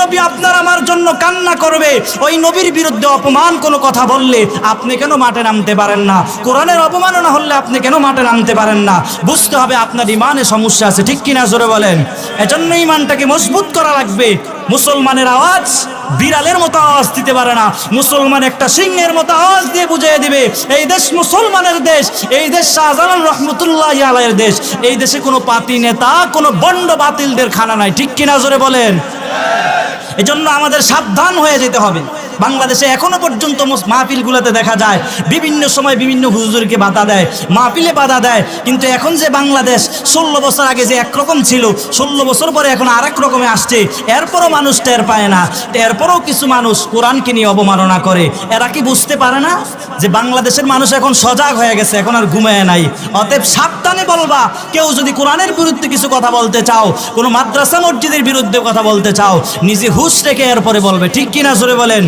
নবী আপনার আমার জন্য কান্না করবে। ওই নবীর বিরুদ্ধে অপমান কোনো কথা বললে আপনি কেন মাঠে নামতে পারেন না? কোরআনের অপমাননা হলে আপনি কেন মাঠে নামতে পারেন না? বুঝতে হবে আপনার ইমানে সমস্যা আছে, ঠিক কিনা জোরে বলেন? এজন্য ইমানটাকে মজবুত করা লাগবে। মুসলমানের আওয়াজ বিড়ালের মতো আওয়াজ দিতে পারে না। মুসলমান একটা সিংহের মতো আওয়াজ দিয়ে বুঝিয়ে দিবে, এই দেশ মুসলমানের দেশ, এই দেশ শাহজালাল রহমতুল্লাহ আলাইয়ের দেশ, এই দেশে কোনো পাতি নেতা, কোনো বন্ড বাতিলদের খানা নাই। ঠিক কিনা জোরে বলেন? এজন্য আমাদের সাবধান হয়ে যেতে হবে। বাংলাদেশে এখনও পর্যন্ত মাহফিলগুলোতে দেখা যায়, বিভিন্ন সময় বিভিন্ন হুজুরকে বাধা দেয়, মাহফিলে বাধা দেয়। কিন্তু এখন যে বাংলাদেশ, ষোলো বছর আগে যে একরকম ছিল, ষোলো বছর পরে এখন আরেক রকমে আসছে। এরপরও মানুষ টের পায় না। এরপরও কিছু মানুষ কোরআনকে নিয়ে অবমাননা করে। এরা কি বুঝতে পারে না যে বাংলাদেশের মানুষ এখন সজাগ হয়ে গেছে, এখন আর ঘুমায় নাই? অতএব সাবধানে বলবা, কেউ যদি কোরআনের বিরুদ্ধে কিছু কথা বলতে চাও, কোনো মাদ্রাসা মসজিদের বিরুদ্ধে কথা বলতে চাও, নিজে হুশ রেখে এরপরে বলবে, ঠিক কিনা সরে বলেন?